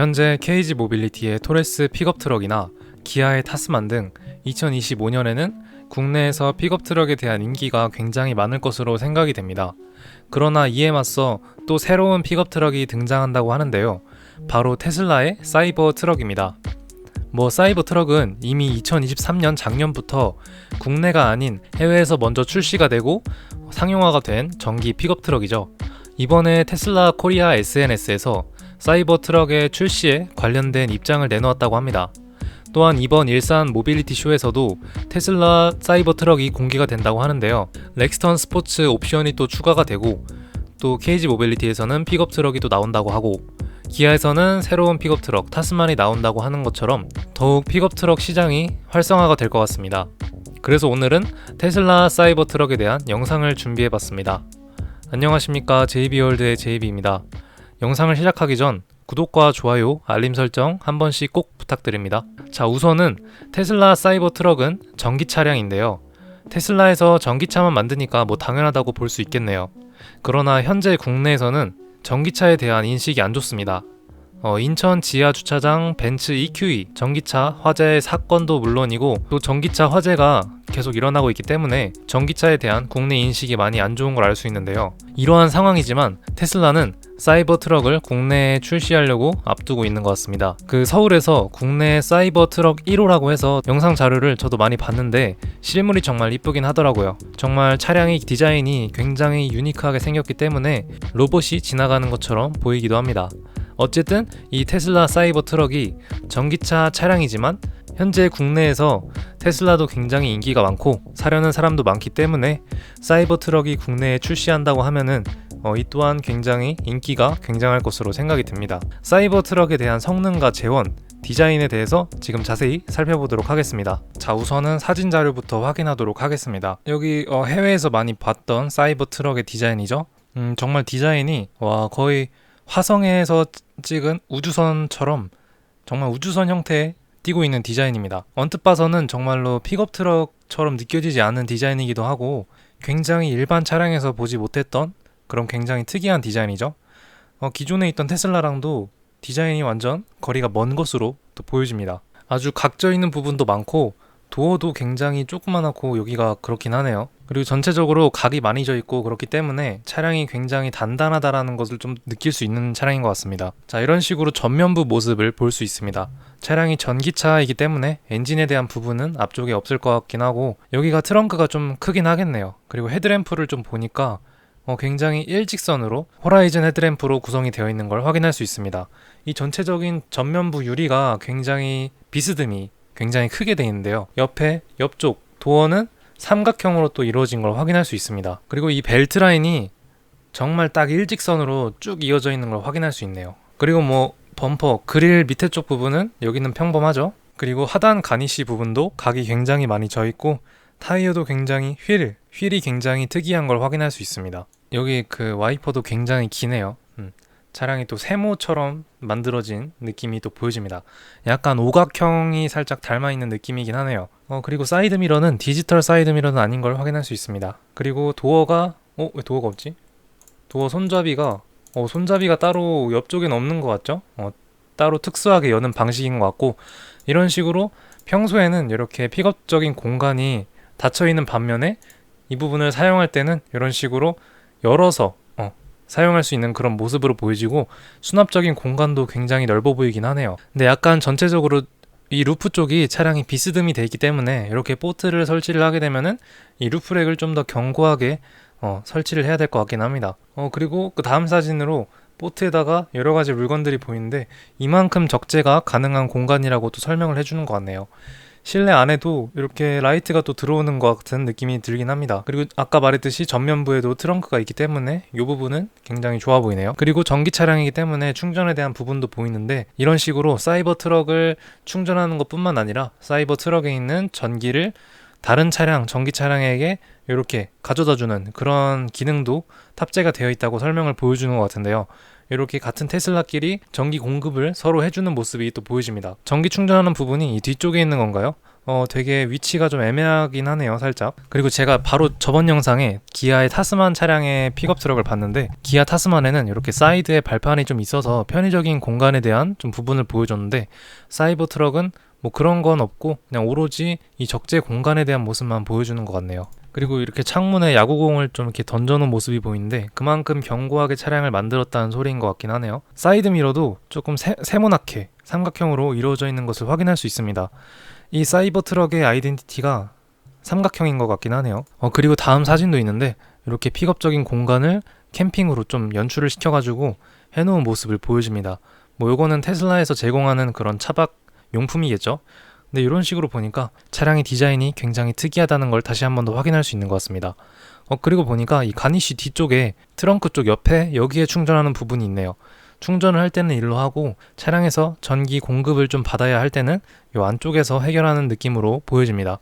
현재 KG 모빌리티의 토레스 픽업 트럭이나 기아의 타스만 등 2025년에는 국내에서 픽업 트럭에 대한 인기가 굉장히 많을 것으로 생각이 됩니다. 그러나 이에 맞서 또 새로운 픽업 트럭이 등장한다고 하는데요. 바로 테슬라의 사이버 트럭입니다. 뭐 사이버 트럭은 이미 2023년 작년부터 국내가 아닌 해외에서 먼저 출시가 되고 상용화가 된 전기 픽업 트럭이죠. 이번에 테슬라 코리아 SNS에서 사이버 트럭의 출시에 관련된 입장을 내놓았다고 합니다. 또한 이번 일산 모빌리티 쇼에서도 테슬라 사이버 트럭이 공개가 된다고 하는데요. 렉스턴 스포츠 옵션이 또 추가가 되고 또 KG 모빌리티에서는 픽업 트럭이 또 나온다고 하고 기아에서는 새로운 픽업 트럭 타스만이 나온다고 하는 것처럼 더욱 픽업 트럭 시장이 활성화가 될 것 같습니다. 그래서 오늘은 테슬라 사이버 트럭에 대한 영상을 준비해 봤습니다. 안녕하십니까 JB월드의 JB입니다. 영상을 시작하기 전 구독과 좋아요, 알림 설정 한 번씩 꼭 부탁드립니다. 자, 우선은 테슬라 사이버 트럭은 전기 차량인데요. 테슬라에서 전기차만 만드니까 뭐 당연하다고 볼 수 있겠네요. 그러나 현재 국내에서는 전기차에 대한 인식이 안 좋습니다. 어, 인천 지하 주차장 벤츠 EQE 전기차 화재 사건도 물론이고 또 전기차 화재가 계속 일어나고 있기 때문에 전기차에 대한 국내 인식이 많이 안 좋은 걸 알 수 있는데요. 이러한 상황이지만 테슬라는 사이버 트럭을 국내에 출시하려고 앞두고 있는 것 같습니다. 그 서울에서 국내 사이버 트럭 1호라고 해서 영상 자료를 저도 많이 봤는데 실물이 정말 이쁘긴 하더라고요. 정말 차량의 디자인이 굉장히 유니크하게 생겼기 때문에 로봇이 지나가는 것처럼 보이기도 합니다. 어쨌든 이 테슬라 사이버 트럭이 전기차 차량이지만 현재 국내에서 테슬라도 굉장히 인기가 많고 사려는 사람도 많기 때문에 사이버 트럭이 국내에 출시한다고 하면은 어, 이 또한 굉장히 인기가 굉장할 것으로 생각이 듭니다. 사이버 트럭에 대한 성능과 재원, 디자인에 대해서 지금 자세히 살펴보도록 하겠습니다. 자, 우선은 사진 자료부터 확인하도록 하겠습니다. 여기 어, 해외에서 많이 봤던 사이버 트럭의 디자인이죠. 음, 정말 디자인이 와 거의 화성에서 찍은 우주선처럼 정말 우주선 형태의 띄고 있는 디자인입니다. 언뜻 봐서는 정말로 픽업 트럭처럼 느껴지지 않는 디자인이기도 하고 굉장히 일반 차량에서 보지 못했던 그런 굉장히 특이한 디자인이죠. 어, 기존에 있던 테슬라랑도 디자인이 완전 거리가 먼 것으로 또 보여집니다. 아주 각져 있는 부분도 많고 도어도 굉장히 조그만하고 여기가 그렇긴 하네요. 그리고 전체적으로 각이 많이 져 있고 그렇기 때문에 차량이 굉장히 단단하다라는 것을 좀 느낄 수 있는 차량인 것 같습니다. 자, 이런 식으로 전면부 모습을 볼 수 있습니다. 차량이 전기차이기 때문에 엔진에 대한 부분은 앞쪽에 없을 것 같긴 하고 여기가 트렁크가 좀 크긴 하겠네요. 그리고 헤드램프를 좀 보니까 어, 굉장히 일직선으로 호라이즌 헤드램프로 구성이 되어 있는 걸 확인할 수 있습니다. 이 전체적인 전면부 유리가 굉장히 비스듬히 굉장히 크게 되어 있는데요. 옆에 옆쪽 도어는 삼각형으로 또 이루어진 걸 확인할 수 있습니다. 그리고 이 벨트 라인이 정말 딱 일직선으로 쭉 이어져 있는 걸 확인할 수 있네요. 그리고 뭐 범퍼, 그릴 밑에 쪽 부분은 여기는 평범하죠. 그리고 하단 가니쉬 부분도 각이 굉장히 많이 져 있고 타이어도 굉장히 휠, 휠이 굉장히 특이한 걸 확인할 수 있습니다. 여기 그 와이퍼도 굉장히 기네요. 음. 차량이 또 세모처럼 만들어진 느낌이 또 보여집니다. 약간 오각형이 살짝 닮아 있는 느낌이긴 하네요. 어, 그리고 사이드 미러는 디지털 사이드 미러는 아닌 걸 확인할 수 있습니다. 그리고 도어가 어, 왜 도어가 없지? 도어 손잡이가 어, 손잡이가 따로 옆쪽엔 없는 것 같죠? 어, 따로 특수하게 여는 방식인 것 같고 이런 식으로 평소에는 이렇게 픽업적인 공간이 닫혀 있는 반면에 이 부분을 사용할 때는 이런 식으로 열어서 사용할 수 있는 그런 모습으로 보여지고 수납적인 공간도 굉장히 넓어 보이긴 하네요. 근데 약간 전체적으로 이 루프 쪽이 차량이 비스듬히 되어 있기 때문에 이렇게 포트를 설치를 하게 되면은 이 루프렉을 좀 더 견고하게 어, 설치를 해야 될 것 같긴 합니다. 어, 그리고 그 다음 사진으로 포트에다가 여러 가지 물건들이 보이는데 이만큼 적재가 가능한 공간이라고 또 설명을 해주는 것 같네요. 실내 안에도 이렇게 라이트가 또 들어오는 것 같은 느낌이 들긴 합니다. 그리고 아까 말했듯이 전면부에도 트렁크가 있기 때문에 이 부분은 굉장히 좋아 보이네요. 그리고 전기 차량이기 때문에 충전에 대한 부분도 보이는데 이런 식으로 사이버 트럭을 충전하는 것뿐만 아니라 사이버 트럭에 있는 전기를 다른 차량, 전기 차량에게 이렇게 가져다 주는 그런 기능도 탑재가 되어 있다고 설명을 보여주는 것 같은데요. 이렇게 같은 테슬라끼리 전기 공급을 서로 해주는 모습이 또 보여집니다. 전기 충전하는 부분이 이 뒤쪽에 있는 건가요? 어, 되게 위치가 좀 애매하긴 하네요, 살짝. 그리고 제가 바로 저번 영상에 기아의 타스만 차량의 픽업 트럭을 봤는데, 기아 타스만에는 이렇게 사이드에 발판이 좀 있어서 편의적인 공간에 대한 좀 부분을 보여줬는데, 사이버 트럭은 뭐 그런 건 없고, 그냥 오로지 이 적재 공간에 대한 모습만 보여주는 것 같네요. 그리고 이렇게 창문에 야구공을 좀 이렇게 던져놓은 모습이 보이는데 그만큼 견고하게 차량을 만들었다는 소리인 것 같긴 하네요. 사이드 미러도 조금 세, 세모나게 삼각형으로 이루어져 있는 것을 확인할 수 있습니다. 이 사이버 트럭의 아이덴티티가 삼각형인 것 같긴 하네요. 어, 그리고 다음 사진도 있는데 이렇게 픽업적인 공간을 캠핑으로 좀 연출을 시켜가지고 해놓은 모습을 보여줍니다. 뭐 요거는 테슬라에서 제공하는 그런 차박 용품이겠죠. 근데 이런 식으로 보니까 차량의 디자인이 굉장히 특이하다는 걸 다시 한 번 더 확인할 수 있는 것 같습니다. 어, 그리고 보니까 이 가니쉬 뒤쪽에 트렁크 쪽 옆에 여기에 충전하는 부분이 있네요. 충전을 할 때는 일로 하고 차량에서 전기 공급을 좀 받아야 할 때는 이 안쪽에서 해결하는 느낌으로 보여집니다.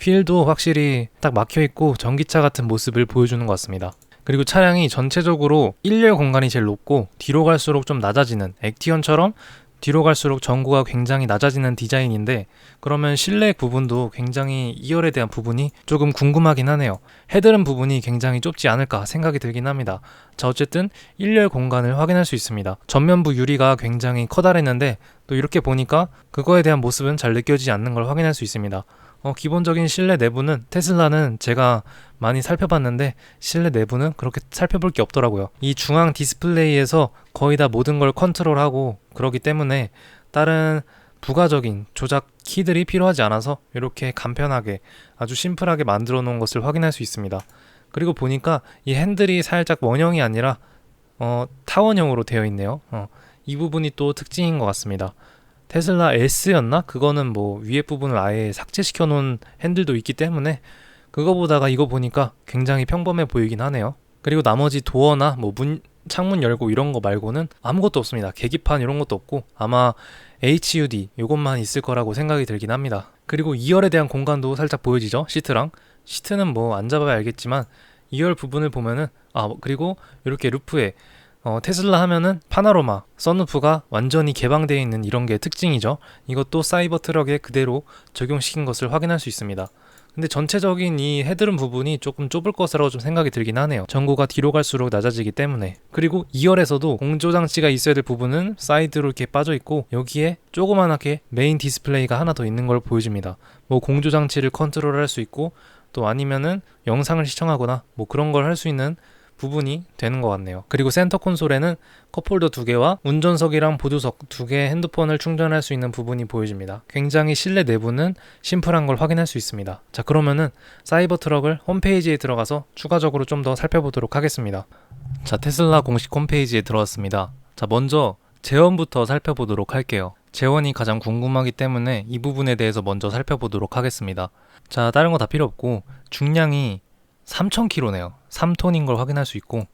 휠도 확실히 딱 막혀 있고 전기차 같은 모습을 보여주는 것 같습니다. 그리고 차량이 전체적으로 1열 공간이 제일 높고 뒤로 갈수록 좀 낮아지는 액티언처럼 뒤로 갈수록 전구가 굉장히 낮아지는 디자인인데 그러면 실내 부분도 굉장히 2열에 대한 부분이 조금 궁금하긴 하네요. 헤드룸 부분이 굉장히 좁지 않을까 생각이 들긴 합니다. 자 어쨌든 1열 공간을 확인할 수 있습니다. 전면부 유리가 굉장히 커다랬는데 또 이렇게 보니까 그거에 대한 모습은 잘 느껴지지 않는 걸 확인할 수 있습니다. 어, 기본적인 실내 내부는 테슬라는 제가 많이 살펴봤는데 실내 내부는 그렇게 살펴볼 게 없더라고요. 이 중앙 디스플레이에서 거의 다 모든 걸 컨트롤하고 그러기 때문에 다른 부가적인 조작 키들이 필요하지 않아서 이렇게 간편하게 아주 심플하게 만들어 놓은 것을 확인할 수 있습니다. 그리고 보니까 이 핸들이 살짝 원형이 아니라 어, 타원형으로 되어 있네요. 어, 이 부분이 또 특징인 것 같습니다. 테슬라 S였나? 그거는 뭐 위에 부분을 아예 삭제시켜 놓은 핸들도 있기 때문에 그거 보다가 이거 보니까 굉장히 평범해 보이긴 하네요. 그리고 나머지 도어나 뭐 문, 창문 열고 이런 거 말고는 아무것도 없습니다. 계기판 이런 것도 없고 아마 HUD 이것만 있을 거라고 생각이 들긴 합니다. 그리고 2열에 대한 공간도 살짝 보여지죠? 시트랑 시트는 뭐안 잡아야 알겠지만 2열 부분을 보면은 아 그리고 이렇게 루프에 어, 테슬라 하면은 파나로마, 선루프가 완전히 개방되어 있는 이런 게 특징이죠. 이것도 사이버 트럭에 그대로 적용시킨 것을 확인할 수 있습니다. 근데 전체적인 이 헤드룸 부분이 조금 좁을 것이라고 좀 생각이 들긴 하네요. 전고가 뒤로 갈수록 낮아지기 때문에. 그리고 2열에서도 공조 장치가 있어야 될 부분은 사이드로 이렇게 빠져 있고 여기에 조그만하게 메인 디스플레이가 하나 더 있는 걸 보여줍니다. 뭐 공조 장치를 컨트롤할 수 있고 또 아니면은 영상을 시청하거나 뭐 그런 걸 할 수 있는 부분이 되는 것 같네요. 그리고 센터 콘솔에는 컵홀더 두 개와 운전석이랑 보조석 두 개의 핸드폰을 충전할 수 있는 부분이 보여집니다. 굉장히 실내 내부는 심플한 걸 확인할 수 있습니다. 자 그러면은 사이버 트럭을 홈페이지에 들어가서 추가적으로 좀 더 살펴보도록 하겠습니다. 자 테슬라 공식 홈페이지에 들어왔습니다. 자 먼저 재원부터 살펴보도록 할게요. 재원이 가장 궁금하기 때문에 이 부분에 대해서 먼저 살펴보도록 하겠습니다. 자 다른 거 다 필요 없고 중량이 3,000kg네요. 3톤인 걸 확인할 수 있고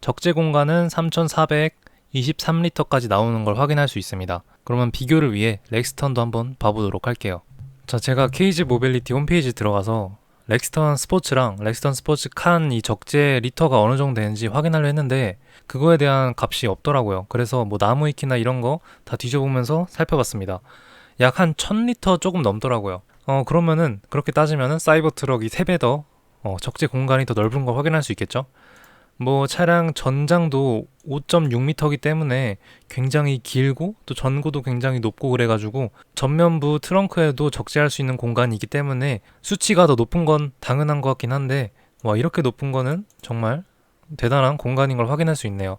적재 공간은 3,423리터까지 나오는 걸 확인할 수 있습니다. 그러면 비교를 위해 렉스턴도 한번 봐보도록 할게요. 자, 제가 케이지 모빌리티 홈페이지 들어가서 렉스턴 스포츠랑 렉스턴 스포츠 칸 이 적재 리터가 어느 정도 되는지 확인하려 했는데 그거에 대한 값이 없더라고요. 그래서 뭐 나무 위키나 이런 거 다 뒤져보면서 살펴봤습니다. 약 한 1000리터 조금 넘더라고요. 어, 그러면은 그렇게 따지면은 사이버 트럭이 3배 더 어, 적재 공간이 더 넓은 걸 확인할 수 있겠죠. 뭐 차량 전장도 5.6m이기 때문에 굉장히 길고 또 전고도 굉장히 높고 그래가지고 전면부 트렁크에도 적재할 수 있는 공간이 있기 때문에 수치가 더 높은 건 당연한 것 같긴 한데 와 이렇게 높은 거는 정말 대단한 공간인 걸 확인할 수 있네요.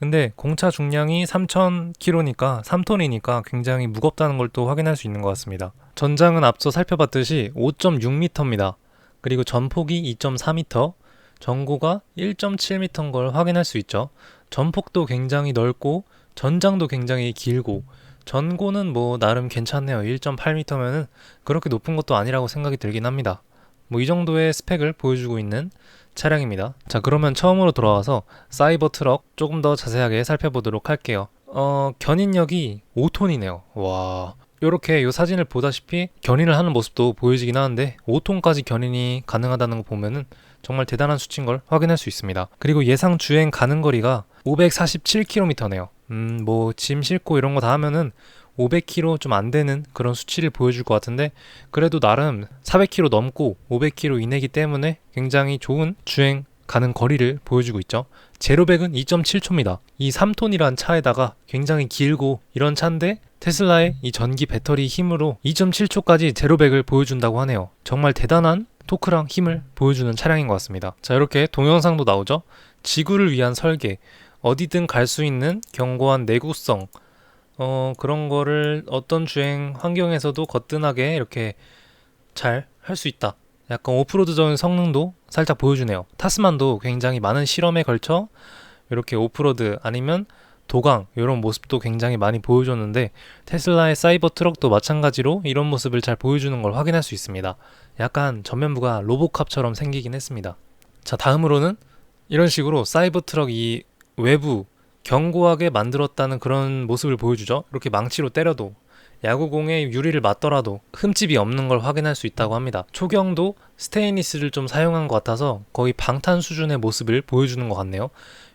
근데 공차 중량이 3,000kg니까 3톤이니까 굉장히 무겁다는 걸 또 확인할 수 있는 것 같습니다. 전장은 앞서 살펴봤듯이 5.6m입니다. 그리고 전폭이 2.4m, 전고가 1.7m인 걸 확인할 수 있죠. 전폭도 굉장히 넓고 전장도 굉장히 길고 전고는 뭐 나름 괜찮네요. 1.8m면은 그렇게 높은 것도 아니라고 생각이 들긴 합니다. 뭐 이 정도의 스펙을 보여주고 있는 차량입니다. 자 그러면 처음으로 돌아와서 사이버 트럭 조금 더 자세하게 살펴보도록 할게요. 어 견인력이 5톤이네요. 와 이렇게 이 사진을 보다시피 견인을 하는 모습도 보여지긴 하는데 5톤까지 견인이 가능하다는 거 보면은 정말 대단한 수치인 걸 확인할 수 있습니다. 그리고 예상 주행 가는 거리가 547km네요. 음, 뭐 짐 싣고 이런 거 다 하면은 500km 좀 안 되는 그런 수치를 보여줄 것 같은데 그래도 나름 400km 넘고 500km 이내기 때문에 굉장히 좋은 주행 가는 거리를 보여주고 있죠. 제로백은 2.7초입니다. 이 3톤이란 차에다가 굉장히 길고 이런 차인데 테슬라의 이 전기 배터리 힘으로 2.7초까지 제로백을 보여준다고 하네요. 정말 대단한 토크랑 힘을 보여주는 차량인 것 같습니다. 자, 이렇게 동영상도 나오죠. 지구를 위한 설계, 어디든 갈 수 있는 견고한 내구성, 어, 그런 거를 어떤 주행 환경에서도 거뜬하게 이렇게 잘 할 수 있다. 약간 오프로드적인 성능도 살짝 보여주네요. 타스만도 굉장히 많은 실험에 걸쳐 이렇게 오프로드 아니면 도강 이런 모습도 굉장히 많이 보여줬는데 테슬라의 사이버 트럭도 마찬가지로 이런 모습을 잘 보여주는 걸 확인할 수 있습니다. 약간 전면부가 로보캅처럼 생기긴 했습니다. 자 다음으로는 이런 식으로 사이버 트럭 이 외부 견고하게 만들었다는 그런 모습을 보여주죠. 이렇게 망치로 때려도 야구공에 유리를 맞더라도 흠집이 없는 걸 확인할 수 있다고 합니다. 초경도 스테인리스를 좀 사용한 것 같아서 거의 방탄 수준의 모습을 보여주는 것 같네요.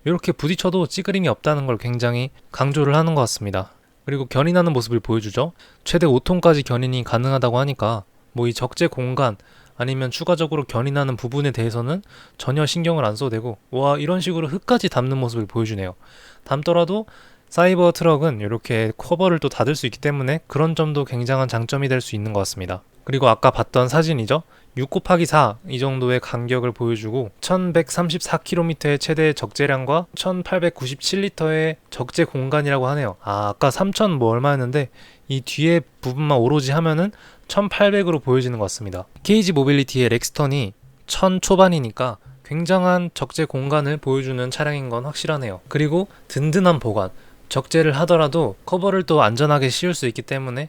이렇게 부딪혀도 찌그림이 없다는 걸 굉장히 강조를 하는 것 같습니다. 그리고 견인하는 모습을 보여주죠. 최대 5톤까지 견인이 가능하다고 하니까 뭐 이 적재 공간 아니면 추가적으로 견인하는 부분에 대해서는 전혀 신경을 안 써도 되고 와 이런 식으로 흙까지 담는 모습을 보여주네요. 담더라도 사이버 트럭은 이렇게 커버를 또 닫을 수 있기 때문에 그런 점도 굉장한 장점이 될 수 있는 것 같습니다. 그리고 아까 봤던 사진이죠. 6 곱하기 4 이 정도의 간격을 보여주고 1134km의 최대 적재량과 1897리터의 적재 공간이라고 하네요. 아, 아까 3000 뭐 얼마였는데 이 뒤에 부분만 오로지 하면은 1800으로 보여지는 것 같습니다. 케이지 모빌리티의 렉스턴이 1000 초반이니까 굉장한 적재 공간을 보여주는 차량인 건 확실하네요. 그리고 든든한 보관. 적재를 하더라도 커버를 또 안전하게 씌울 수 있기 때문에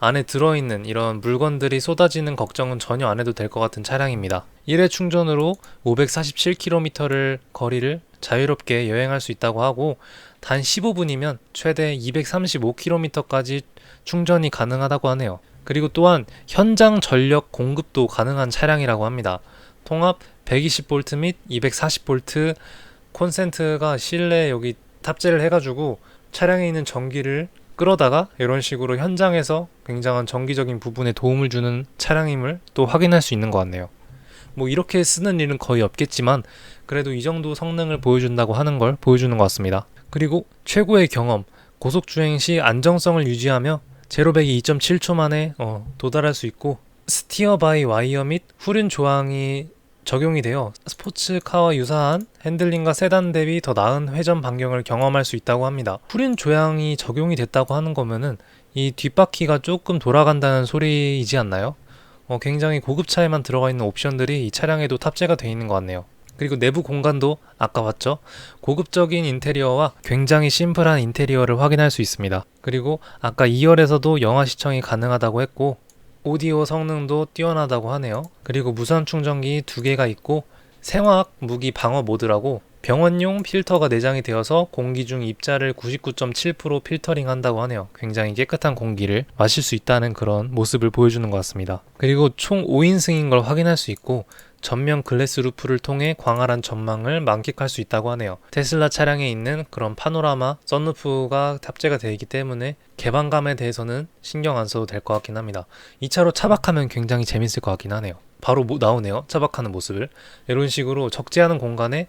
안에 들어있는 이런 물건들이 쏟아지는 걱정은 전혀 안 해도 될 것 같은 차량입니다. 1회 충전으로 547km를 거리를 자유롭게 여행할 수 있다고 하고 단 15분이면 최대 235km까지 충전이 가능하다고 하네요. 그리고 또한 현장 전력 공급도 가능한 차량이라고 합니다. 통합 120V 및 240V 콘센트가 실내 여기 탑재를 해가지고 차량에 있는 전기를 끌어다가 이런 식으로 현장에서 굉장한 정기적인 부분에 도움을 주는 차량임을 또 확인할 수 있는 것 같네요. 뭐 이렇게 쓰는 일은 거의 없겠지만 그래도 이 정도 성능을 보여준다고 하는 걸 보여주는 것 같습니다. 그리고 최고의 경험, 고속 주행 시 안정성을 유지하며 제로백이 2.7초 만에 어, 도달할 수 있고 스티어 바이 와이어 및 후륜 조항이 적용이 되어 스포츠카와 유사한 핸들링과 세단 대비 더 나은 회전 반경을 경험할 수 있다고 합니다. 후륜 조향이 적용이 됐다고 하는 거면은 이 뒷바퀴가 조금 돌아간다는 소리이지 않나요? 어, 굉장히 고급 차에만 들어가 있는 옵션들이 이 차량에도 탑재가 되어 있는 것 같네요. 그리고 내부 공간도 아까 봤죠? 고급적인 인테리어와 굉장히 심플한 인테리어를 확인할 수 있습니다. 그리고 아까 2열에서도 영화 시청이 가능하다고 했고 오디오 성능도 뛰어나다고 하네요. 그리고 무선 충전기 두 개가 있고 생화학 무기 방어 모드라고 병원용 필터가 내장이 되어서 공기 중 입자를 99.7% 필터링 한다고 하네요. 굉장히 깨끗한 공기를 마실 수 있다는 그런 모습을 보여주는 것 같습니다. 그리고 총 5인승인 걸 확인할 수 있고 전면 글래스 루프를 통해 광활한 전망을 만끽할 수 있다고 하네요. 테슬라 차량에 있는 그런 파노라마 썬루프가 탑재가 되어 있기 때문에 개방감에 대해서는 신경 안 써도 될 것 같긴 합니다. 이 차로 차박하면 굉장히 재밌을 것 같긴 하네요. 바로 뭐 나오네요. 차박하는 모습을. 이런 식으로 적재하는 공간에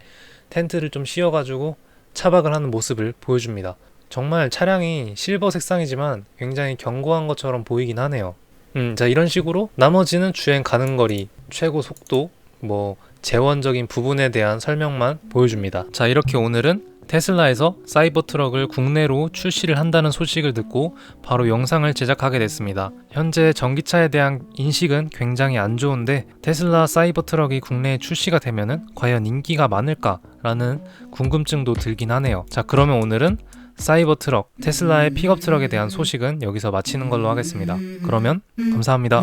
텐트를 좀 씌워가지고 차박을 하는 모습을 보여줍니다. 정말 차량이 실버 색상이지만 굉장히 견고한 것처럼 보이긴 하네요. 음, 자, 이런 식으로 나머지는 주행 가는 거리, 최고 속도, 뭐 재원적인 부분에 대한 설명만 보여줍니다. 자, 이렇게 오늘은 테슬라에서 사이버 트럭을 국내로 출시를 한다는 소식을 듣고 바로 영상을 제작하게 됐습니다. 현재 전기차에 대한 인식은 굉장히 안 좋은데 테슬라 사이버 트럭이 국내에 출시가 되면은 과연 인기가 많을까라는 궁금증도 들긴 하네요. 자, 그러면 오늘은 사이버 트럭, 테슬라의 픽업 트럭에 대한 소식은 여기서 마치는 걸로 하겠습니다. 그러면 감사합니다.